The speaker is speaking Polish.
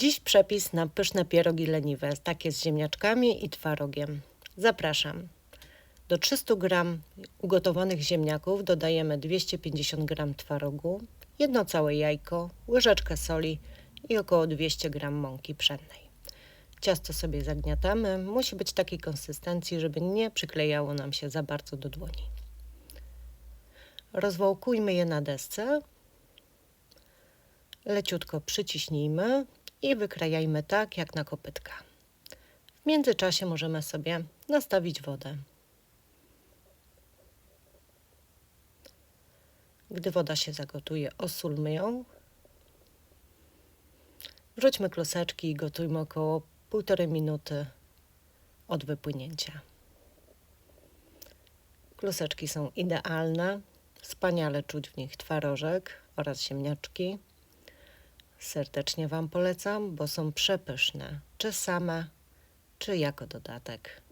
Dziś przepis na pyszne pierogi leniwe, takie z ziemniaczkami i twarogiem. Zapraszam. Do 300 g ugotowanych ziemniaków dodajemy 250 g twarogu, jedno całe jajko, łyżeczkę soli i około 200 g mąki pszennej. Ciasto sobie zagniatamy. Musi być takiej konsystencji, żeby nie przyklejało nam się za bardzo do dłoni. Rozwałkujmy je na desce. Leciutko przyciśnijmy i wykrajajmy tak jak na kopytka. W międzyczasie możemy sobie nastawić wodę. Gdy woda się zagotuje, osulmy ją. Wrzućmy kluseczki i gotujmy około półtorej minuty od wypłynięcia. Kluseczki są idealne, wspaniale czuć w nich twarożek oraz ziemniaczki. Serdecznie Wam polecam, bo są przepyszne, czy same, czy jako dodatek.